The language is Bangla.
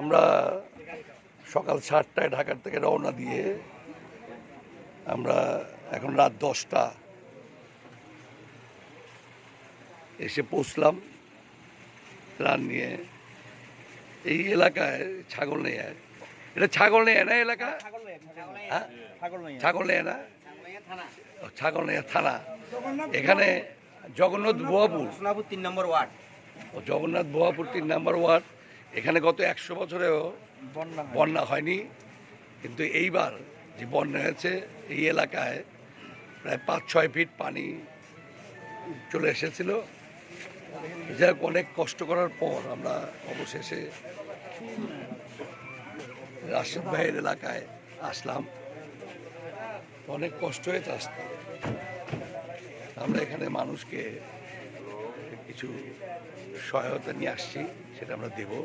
আমরা সকাল সাতটায় ঢাকার থেকে রওনা দিয়ে আমরা এখন রাত দশটা এসে পৌঁছলাম ত্রাণ নিয়ে। এই এলাকায় ছাগল নেই এটা ছাগল নেই না এলাকা? হ্যাঁ? ছাগল নেই না? ছাগল নেই থানা। এখানে জগন্নাথ বোয়াপুর সোনাপুর তিন নম্বর ওয়ার্ড। ও জগন্নাথ বোয়াপুর তিন নাম্বার ওয়ার্ড। এখানে গত একশো বছরেও বন্যা বন্যা হয়নি কিন্তু এইবার যে বন্যা হয়েছে এই এলাকায় প্রায় পাঁচ ছয় ফিট পানি চলে এসেছিল। যাই অনেক কষ্ট করার পর আমরা অবশেষে রাশেদ ভাইয়ের এলাকায় আসলাম। অনেক কষ্ট হয়েছে আসতে। আমরা এখানে মানুষকে কিছু সহায়তা নিয়ে আসছি সেটা আমরা দেবো।